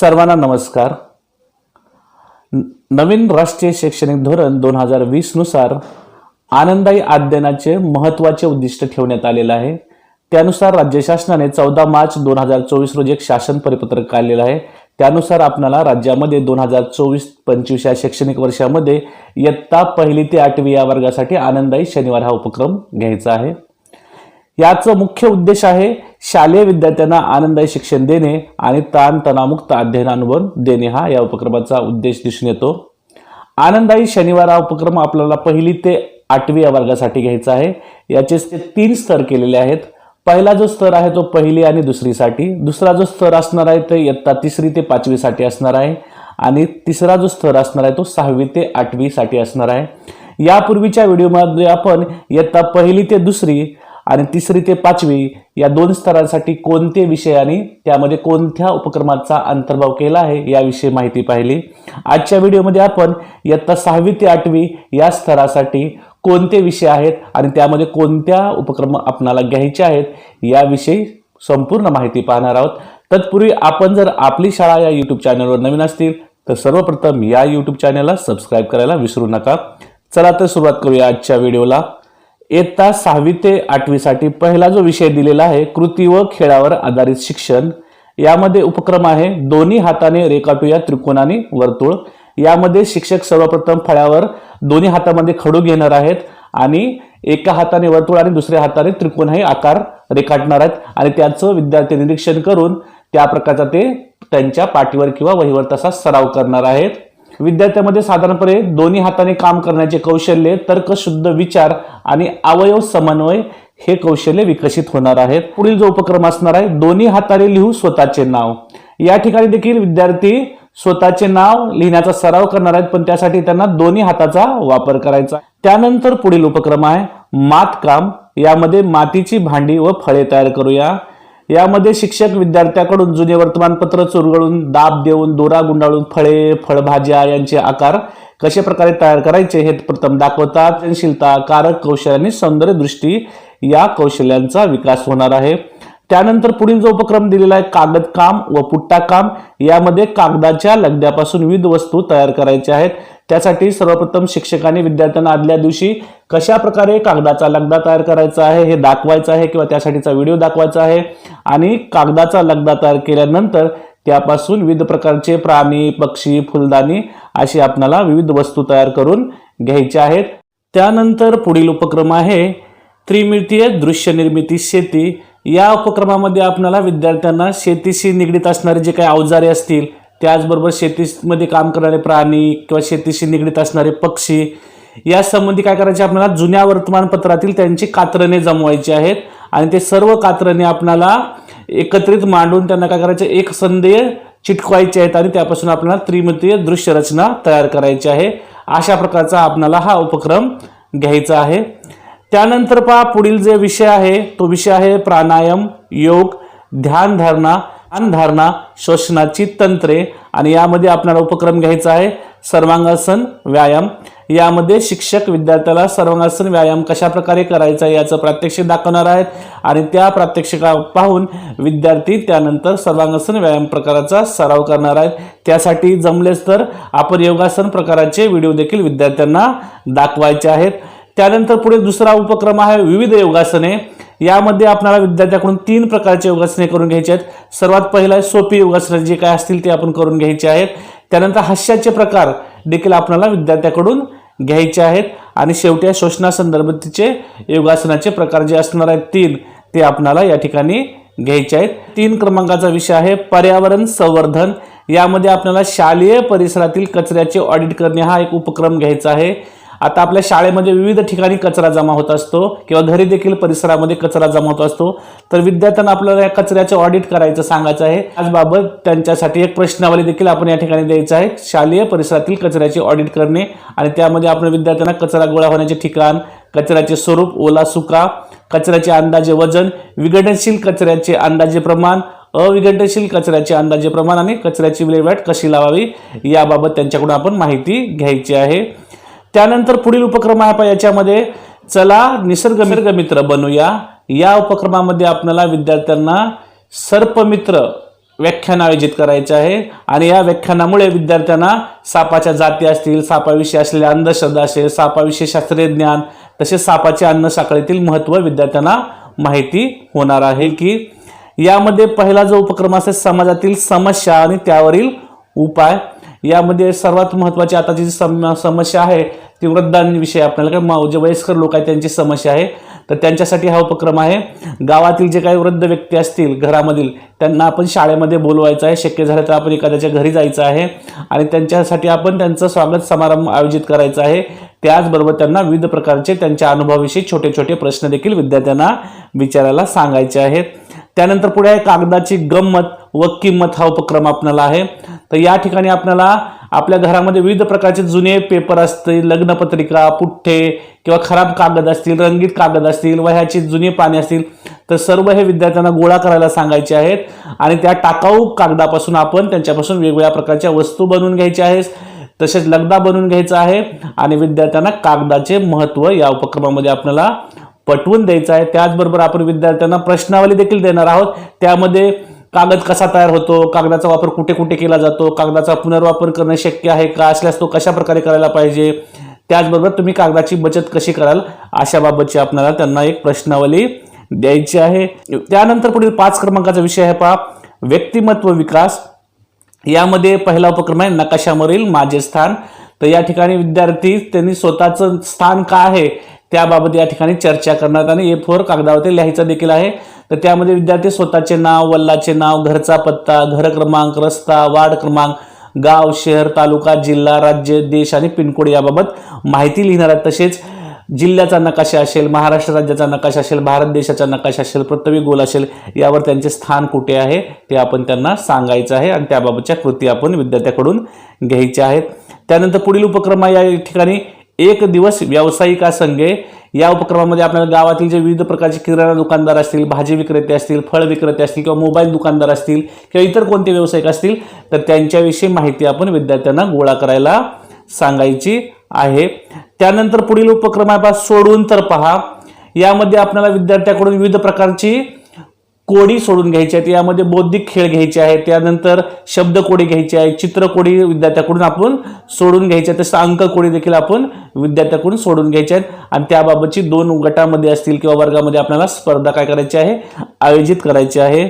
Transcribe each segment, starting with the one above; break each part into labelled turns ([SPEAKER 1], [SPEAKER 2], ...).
[SPEAKER 1] सर्वांना नमस्कार. न- नवीन राष्ट्रीय शैक्षणिक धोरण दोन हजार वीसनुसार आनंदायी अध्ययनाचे महत्त्वाचे उद्दिष्ट ठेवण्यात आलेलं आहे. त्यानुसार राज्य शासनाने चौदा मार्च दोन हजार चोवीस रोजी एक शासन परिपत्रक काढलेलं आहे. त्यानुसार आपल्याला राज्यामध्ये दोन हजार चोवीस पंचवीस या शैक्षणिक वर्षामध्ये इयत्ता पहिली ते आठवी या वर्गासाठी आनंदायी शनिवार हा उपक्रम घ्यायचा आहे. याचं मुख्य उद्देश आहे शालेय विद्यार्थ्यांना आनंदायी शिक्षण देणे आणि ताणतणामुक्त अध्ययन अनुभव देणे हा या उपक्रमाचा उद्देश दिसून येतो. आनंदायी शनिवार हा उपक्रम आपल्याला पहिली ते आठवी या वर्गासाठी घ्यायचा आहे. याचे ते तीन स्तर केलेले आहेत. पहिला जो स्तर आहे तो पहिली आणि दुसरीसाठी. दुसरा जो स्तर असणार आहे तो इयत्ता तिसरी ते पाचवीसाठी असणार आहे. आणि तिसरा जो स्तर असणार आहे तो सहावी ते आठवीसाठी असणार आहे. यापूर्वीच्या व्हिडिओमध्ये आपण इयत्ता पहिली ते दुसरी आणि तिसरी ते पाचवी या दोन स्तरांसाठी कोणते विषयाने त्यामध्ये कोणत्या उपक्रमाचा अंतर्भाव केला आहे याविषयी माहिती पाहिली. आजच्या व्हिडिओमध्ये आपण इयत्ता सहावी ते आठवी या स्तरासाठी कोणते विषय आहेत आणि त्यामध्ये कोणत्या उपक्रम आपणाला घ्यायचे आहेत याविषयी संपूर्ण माहिती पाहणार आहोत. तत्पूर्वी आपण जर आपली शाळा या यूट्यूब चॅनलवर नवीन असतील तर सर्वप्रथम या यूट्यूब चॅनलला सबस्क्राईब करायला विसरू नका. चला तर सुरुवात करूया आजच्या व्हिडिओला. इयत्ता सहावी ते आठवीसाठी पहिला जो विषय दिलेला आहे कृती व खेळावर आधारित शिक्षण. यामध्ये उपक्रम आहे दोन्ही हाताने रेखाटूया त्रिकोणाने वर्तुळ. यामध्ये शिक्षक सर्वप्रथम फळ्यावर दोन्ही हातामध्ये खडू घेणार आहेत आणि एका हाताने वर्तुळ आणि दुसऱ्या हाताने त्रिकोण हे आकार रेखाटणार आहेत आणि त्याचं विद्यार्थी निरीक्षण करून त्या प्रकारचा ते त्यांच्या पाठीवर किंवा वहीवर तसा सराव करणार आहेत. विद्यार्थ्यामध्ये साधारणपणे दोन्ही हाताने काम करण्याचे कौशल्य तर्कशुद्ध विचार आणि अवयव समन्वय हे कौशल्य विकसित होणार आहेत. पुढील जो उपक्रम असणार आहे दोन्ही हाताने लिहू स्वतःचे नाव. या ठिकाणी देखील विद्यार्थी स्वतःचे नाव लिहिण्याचा सराव करणार आहेत पण त्यासाठी त्यांना दोन्ही हाताचा वापर करायचा. त्यानंतर पुढील उपक्रम आहे मातकाम. यामध्ये मातीची भांडी व फळे तयार करूया. यामध्ये शिक्षक विद्यार्थ्याकडून जुने वर्तमानपत्र चुरगळून दाब देऊन दोरा गुंडाळून फळे फळभाज्या यांचे आकार कशा प्रकारे तयार करायचे हे प्रथम दाखवतात. सृजनशीलता कारक कौशल्य आणि सौंदर्य दृष्टी या कौशल्यांचा विकास होणार आहे. त्यानंतर पुढील जो उपक्रम दिलेला आहे कागद काम व पुट्टा काम यामध्ये कागदाच्या लगद्यापासून विविध वस्तू तयार करायच्या आहेत. त्यासाठी सर्वप्रथम शिक्षकांनी विद्यार्थ्यांना आदल्या दिवशी कशा प्रकारे कागदाचा लगदा तयार करायचा आहे हे दाखवायचं आहे किंवा त्यासाठीचा व्हिडिओ दाखवायचा आहे आणि कागदाचा लगदा तयार केल्यानंतर त्यापासून विविध प्रकारचे प्राणी पक्षी फुलदाणी अशी आपल्याला विविध वस्तू तयार करून घ्यायच्या आहेत. त्यानंतर पुढील उपक्रम आहे त्रिमितीय दृश्य निर्मिती शेती. या उपक्रमामध्ये आपल्याला विद्यार्थ्यांना शेतीशी निगडीत असणारे जे काही अवजारे असतील त्याचबरोबर शेतीमध्ये काम करणारे प्राणी किंवा शेतीशी निगडीत असणारे पक्षी या संबंधी काय करायचे आपल्याला जुन्या वर्तमानपत्रातील त्यांची कात्रणे जमवायची आहेत. आणि ते सर्व कात्रणे आपल्याला एकत्रित मांडून त्यांना काय करायचे एक संदेह चिटकवायचे आहेत आणि त्यापासून आपल्याला त्रिमितीय दृश्यरचना तयार करायची आहे. अशा प्रकारचा आपल्याला हा उपक्रम घ्यायचा आहे. त्यानंतर पहा पुढील जे विषय आहे तो विषय आहे प्राणायाम योग ध्यानधारणा धारणा श्वसनाची तंत्रे. आणि यामध्ये आपल्याला उपक्रम घ्यायचा आहे सर्वांगासन व्यायाम. यामध्ये शिक्षक विद्यार्थ्याला सर्वांगासन व्यायाम कशा प्रकारे करायचा आहे याचं प्रात्यक्षिक दाखवणार आहेत. आणि त्या प्रात्यक्षिका पाहून विद्यार्थी त्यानंतर सर्वांगासन व्यायाम प्रकाराचा सराव करणार आहेत. त्यासाठी जमलेच तर आपण योगासन प्रकाराचे व्हिडिओ देखील विद्यार्थ्यांना दाखवायचे आहेत. त्यानंतर पुढे दुसरा उपक्रम आहे विविध योगासने. यामध्ये आपल्याला विद्यार्थ्याकडून तीन प्रकारचे योगासने करून घ्यायचे आहेत. सर्वात पहिला सोपी योगासने जे काय असतील ते आपण करून घ्यायचे आहेत. त्यानंतर हास्याचे प्रकार देखील आपल्याला विद्यार्थ्याकडून घ्यायचे आहेत. आणि शेवटी श्वसनासंदर्भाचे योगासनाचे प्रकार जे असणार आहेत तीन ते आपणाला या ठिकाणी घ्यायचे आहेत. तीन क्रमांकाचा विषय आहे पर्यावरण संवर्धन. यामध्ये आपल्याला शालेय परिसरातील कचऱ्याचे ऑडिट करणे हा एक उपक्रम घ्यायचा आहे. आता आपल्या शाळेमध्ये विविध ठिकाणी कचरा जमा होत असतो किंवा घरी देखील परिसरामध्ये कचरा जमा होत असतो. तर विद्यार्थ्यांना आपल्याला या कचऱ्याचे ऑडिट करायचं सांगायचं आहे. त्याचबाबत त्यांच्यासाठी एक प्रश्नावली देखील आपण या ठिकाणी द्यायचं आहे. शालेय परिसरातील कचऱ्याचे ऑडिट करणे आणि त्यामध्ये आपण विद्यार्थ्यांना कचरा गोळा होण्याचे ठिकाण कचऱ्याचे स्वरूप ओला सुका कचऱ्याचे अंदाजे वजन विघटनशील कचऱ्याचे अंदाजे प्रमाण अविघटनशील कचऱ्याचे अंदाजे प्रमाण आणि कचऱ्याची विल्हेवाट कशी लावावी याबाबत त्यांच्याकडून आपण माहिती घ्यायची आहे. त्यानंतर पुढील उपक्रम आहे पहा याच्यामध्ये. चला निसर्ग निसर्ग मित्र बनूया. या उपक्रमामध्ये आपल्याला विद्यार्थ्यांना सर्पमित्र व्याख्यान आयोजित करायचे आहे. आणि या व्याख्यानामुळे विद्यार्थ्यांना सापाच्या जाती असतील सापाविषयी असलेल्या अंधश्रद्धा असेल सापाविषयी शास्त्रीय ज्ञान तसेच सापाचे अन्न साखळीतील महत्त्व विद्यार्थ्यांना माहिती होणार आहे की यामध्ये पहिला जो उपक्रम असेल समाजातील समस्या आणि त्यावरील उपाय. यामध्ये सर्वात महत्त्वाची आताची जी सम समस्या आहे ती वृद्धांविषयी आपल्याला काय मा- जे वयस्कर लोक आहेत त्यांची समस्या आहे. तर त्यांच्यासाठी हा उपक्रम आहे. गावातील जे काही वृद्ध व्यक्ती असतील घरामधील त्यांना आपण शाळेमध्ये बोलवायचं आहे. शक्य झालं तर आपण एखाद्याच्या घरी जायचं आहे. आणि त्यांच्यासाठी आपण त्यांचं स्वागत समारंभ आयोजित करायचा आहे. त्याचबरोबर त्यांना विविध प्रकारचे त्यांच्या अनुभवाविषयी छोटे छोटे प्रश्न देखील विद्यार्थ्यांना विचारायला सांगायचे आहेत. त्यानंतर पुढे कागदाची गंमत व किंमत हा उपक्रम आपल्याला आहे. तर या ठिकाणी आपल्याला आपल्या घरामध्ये विविध प्रकारचे जुने पेपर असतील लग्नपत्रिका पुठ्ठे किंवा खराब कागद असतील रंगीत कागद असतील वह्याची जुनी पाने असतील तर सर्व हे विद्यार्थ्यांना गोळा करायला सांगायचे आहेत आणि त्या टाकाऊ कागदापासून आपण त्यांच्यापासून वेगवेगळ्या प्रकारच्या वस्तू बनवून घ्यायच्या आहेत तसेच लगदा बनवून घ्यायचा आहे आणि विद्यार्थ्यांना कागदाचे महत्त्व या उपक्रमामध्ये आपल्याला पटवून द्यायचं आहे. त्याचबरोबर आपण विद्यार्थ्यांना प्रश्नावली देखील देणार आहोत. त्यामध्ये कागद कसा तयार होतो? कागदाचा वापर कुठे कुठे केला जातो? कागदाचा पुनर्वापर करणं शक्य आहे का? असल्यास तो कशा प्रकारे करायला पाहिजे? त्याचबरोबर तुम्ही कागदाची बचत कशी कराल? अशाबाबतची आपल्याला त्यांना एक प्रश्नावली द्यायची आहे. त्यानंतर पुढील पाच क्रमांकाचा विषय आहे पहा. व्यक्तिमत्व विकास. यामध्ये पहिला उपक्रम आहे नकाशावरील माझे स्थान. तर या ठिकाणी विद्यार्थी त्यांनी स्वतःचं स्थान काय आहे? त्याबाबत या ठिकाणी चर्चा करण्यात आणि ए फोर कागदावरती लिहायचं देखील आहे. तर त्यामध्ये विद्यार्थी स्वतःचे नाव वल्लाचे नाव घरचा पत्ता घर क्रमांक रस्ता वार्ड क्रमांक गाव शहर तालुका जिल्हा राज्य देश आणि पिनकोड याबाबत माहिती लिहिणार आहेत. तसेच जिल्ह्याचा नकाशा असेल महाराष्ट्र राज्याचा नकाशा असेल भारत देशाचा नकाशा असेल पृथ्वी गोल असेल यावर त्यांचे स्थान कुठे आहे ते आपण त्यांना सांगायचं आहे आणि त्याबाबतच्या कृती आपण विद्यार्थ्याकडून घ्यायच्या आहेत. त्यानंतर पुढील उपक्रम या ठिकाणी एक दिवस व्यावसायिका संघे या उपक्रमामध्ये आपल्याला गावातील जे विविध प्रकारचे किराणा दुकानदार असतील भाजी विक्रेते असतील फळ विक्रेते असतील किंवा मोबाईल दुकानदार असतील किंवा इतर कोणते व्यावसायिक असतील तर त्यांच्याविषयी माहिती आपण विद्यार्थ्यांना गोळा करायला सांगायची आहे. त्यानंतर पुढील उपक्रम सोडून तर पहा. यामध्ये आपल्याला विद्यार्थ्याकडून विविध प्रकारची कोडी सोडून घ्यायची आहेत. यामध्ये बौद्धिक खेळ घ्यायचे आहेत. त्यानंतर शब्द कोडी घ्यायची आहे. चित्र कोडी विद्यार्थ्याकडून आपण सोडून घ्यायचे आहेत. तसं अंक कोडी देखील आपण विद्यार्थ्याकडून सोडून घ्यायचे आहेत. आणि त्याबाबतची दोन गटामध्ये असतील किंवा वर्गामध्ये आपल्याला स्पर्धा काय करायची आहे? आयोजित करायची आहे.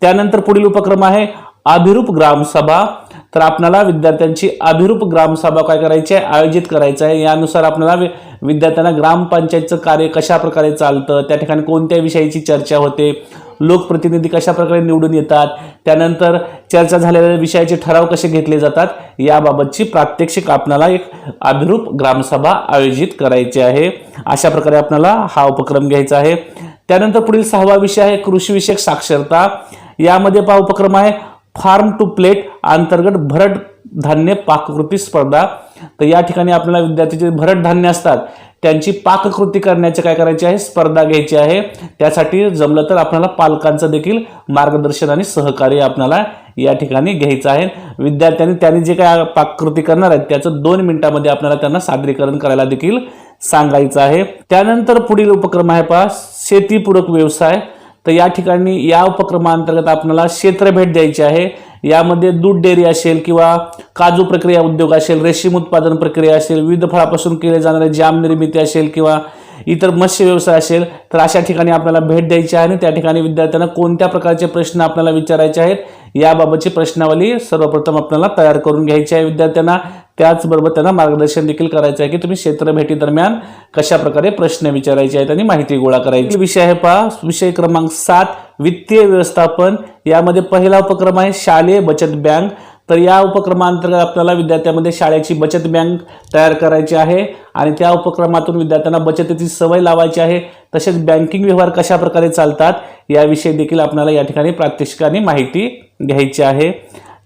[SPEAKER 1] त्यानंतर पुढील उपक्रम आहे अभिरूप ग्रामसभा तर आपल्याला विद्यार्थ्यांची अभिरूप ग्रामसभा काय करायची आहे? आयोजित करायचं आहे. यानुसार आपल्याला विद्यार्थ्यांना ग्रामपंचायतचं कार्य कशा प्रकारे चालतं? त्या ठिकाणी कोणत्या विषयाची चर्चा होते? लोकप्रतिनिधी कशा प्रकारे निवडून येतात त्यानंतर चर्चा झालेल्या विषयाचे ठराव कसे घेतले जातात याबाबतची प्रात्यक्षिक आपणाला एक अभिरूप ग्रामसभा आयोजित करायची आहे. अशा प्रकारे आपल्याला हा उपक्रम घ्यायचा आहे. त्यानंतर पुढील सहावा विषय आहे कृषीविषयक साक्षरता. यामध्ये पहा उपक्रम आहे फार्म टू प्लेट अंतर्गत भरड धान्य पाककृती स्पर्धा. तर या ठिकाणी आपल्याला विद्यार्थ्याचे भरड धान्य असतात. त्यांची पाककृती करण्याचे काय करायची आहे? स्पर्धा घ्यायची आहे. त्यासाठी जमलं तर आपल्याला पालकांचं देखील मार्गदर्शन आणि सहकार्य आपल्याला या ठिकाणी घ्यायचं आहे. विद्यार्थ्यांनी त्यांनी जे काय पाककृती करणार आहेत त्याचं दोन मिनिटामध्ये आपल्याला त्यांना सादरीकरण करायला देखील सांगायचं आहे. त्यानंतर पुढील उपक्रम आहे पहा शेतीपूरक व्यवसाय. तर या ठिकाणी या उपक्रमाअंतर्गत आपल्याला क्षेत्र भेट द्यायची आहे. यामध्ये दूध डेअरी असेल किंवा काजू प्रक्रिया उद्योग असेल रेशीम उत्पादन प्रक्रिया असेल विविध फळापासून केले जाणारे जाम निर्मिती असेल किंवा इतर मत्स्य व्यवसाय असेल तर अशा ठिकाणी आपल्याला भेट द्यायची आहे आणि त्या ठिकाणी विद्यार्थ्यांना कोणत्या प्रकारचे प्रश्न आपल्याला विचारायचे आहेत याबाबतची प्रश्नावली सर्वप्रथम आपल्याला तयार करून घ्यायची आहे. विद्यार्थ्यांना त्याचबरोबर त्यांना मार्गदर्शन देखील करायचं आहे की तुम्ही क्षेत्र भेटी दरम्यान प्रश्न विचारायचे आहेत आणि माहिती गोळा करायची. विषय आहे पहा विषय क्रमांक सात वित्तीय व्यवस्थापन. यामध्ये पहिला उपक्रम आहे शालेय बचत बँक. तर या उपक्रमांतर्गत आपल्याला विद्यार्थ्यांमध्ये शाळेची बचत बँक तयार करायची आहे आणि त्या उपक्रमातून विद्यार्थ्यांना बचतीची सवय लावायची आहे. तसेच बँकिंग व्यवहार कशा प्रकारे चालतात याविषयी देखील आपल्याला या ठिकाणी प्रात्यक्षिकाने माहिती घ्यायची आहे.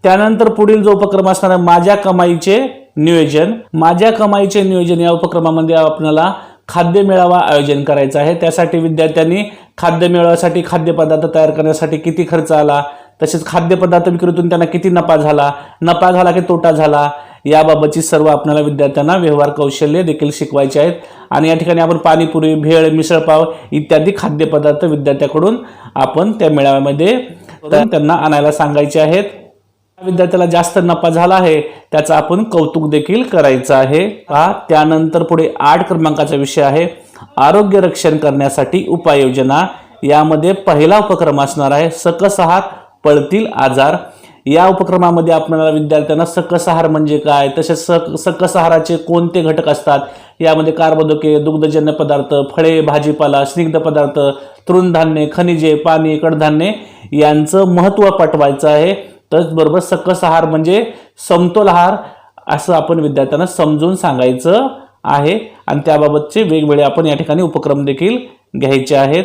[SPEAKER 1] त्यानंतर पुढील जो उपक्रम असणार आहे माझ्या कमाईचे नियोजन. माझ्या कमाईचे नियोजन या उपक्रमामध्ये आपल्याला खाद्य मेळावा आयोजन करायचा आहे. त्यासाठी विद्यार्थ्यांनी खाद्य मेळाव्यासाठी खाद्यपदार्थ तयार करण्यासाठी किती खर्च आला? तसेच खाद्यपदार्थ विक्रीतून त्यांना किती नफा झाला? नफा झाला की तोटा झाला? याबाबतची सर्व आपल्याला विद्यार्थ्यांना व्यवहार कौशल्य देखील शिकवायचे आहेत. आणि या ठिकाणी आपण पाणीपुरी भेळ मिसळपाव इत्यादी खाद्यपदार्थ विद्यार्थ्याकडून आपण त्या मेळाव्यामध्ये तर त्यांना आणायला सांगायचे आहेत. विद्यार्थ्याला जास्त नफा झाला आहे त्याचं आपण कौतुक देखील करायचं आहे. हा त्यानंतर पुढे आठ क्रमांकाचा विषय आहे. आरोग्य रक्षण करण्यासाठी उपाययोजना. यामध्ये पहिला उपक्रम असणार आहे सकस आहात पळतील आजार. या उपक्रमामध्ये आपल्याला विद्यार्थ्यांना सकस आहार म्हणजे काय तसेच सक सकस आहाराचे कोणते घटक असतात? यामध्ये कार्बोदके दुग्धजन्य पदार्थ फळे भाजीपाला स्निग्ध पदार्थ तृणधान्ये खनिजे पाणी कडधान्ये यांचं महत्त्व पटवायचं आहे. त्याचबरोबर सकस आहार म्हणजे समतोल आहार असं आपण विद्यार्थ्यांना समजून सांगायचं आहे. आणि त्याबाबतचे वेगवेगळे आपण या ठिकाणी उपक्रम देखील घ्यायचे आहेत.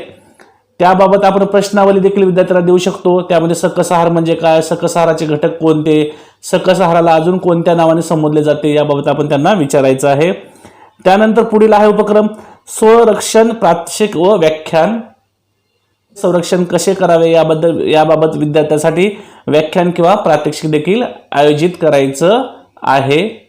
[SPEAKER 1] त्याबाबत आपण प्रश्नावली देखील विद्यार्थ्यांना देऊ शकतो. त्यामध्ये सकस आहार म्हणजे काय? सकस आहाराचे घटक कोणते? सकस आहाराला अजून कोणत्या नावाने संबोधले जाते? याबाबत आपण त्यांना विचारायचं आहे. त्यानंतर पुढील आहे उपक्रम स्वरक्षण प्रात्यक्षिक व व्याख्यान. संरक्षण कसे करावे? याबद्दल याबाबत विद्यार्थ्यांसाठी व्याख्यान किंवा प्रात्यक्षिक देखील आयोजित करायचं आहे.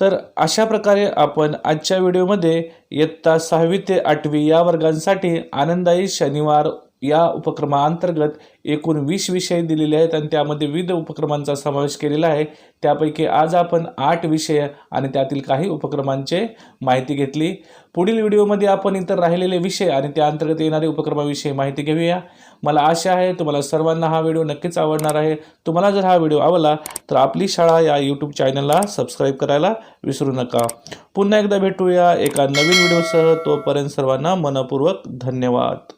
[SPEAKER 1] तर अशा प्रकारे आपण आजच्या व्हिडिओमध्ये इयत्ता सहावी ते आठवी या वर्गांसाठी आनंदायी शनिवार या उपक्रमाअंतर्गत एकूण वीस विषय दिलेले आहेत आणि त्यामध्ये विविध उपक्रमांचा समावेश केलेला आहे. त्यापैकी आज आपण आठ विषय आणि त्यातील काही उपक्रमांचे माहिती घेतली. पुढील व्हिडिओमध्ये आपण इतर राहिलेले विषय आणि त्या अंतर्गत येणारे उपक्रमाविषयी माहिती घेऊया. मला आशा आहे तुम्हाला सर्वांना हा व्हिडिओ नक्कीच आवडणार आहे. तुम्हाला जर हा व्हिडिओ आवडला तर आपली शाळा या यूट्यूब चॅनलला सबस्क्राईब करायला विसरू नका. पुन्हा एकदा भेटूया एका नवीन व्हिडिओसह. तोपर्यंत सर्वांना मनपूर्वक धन्यवाद.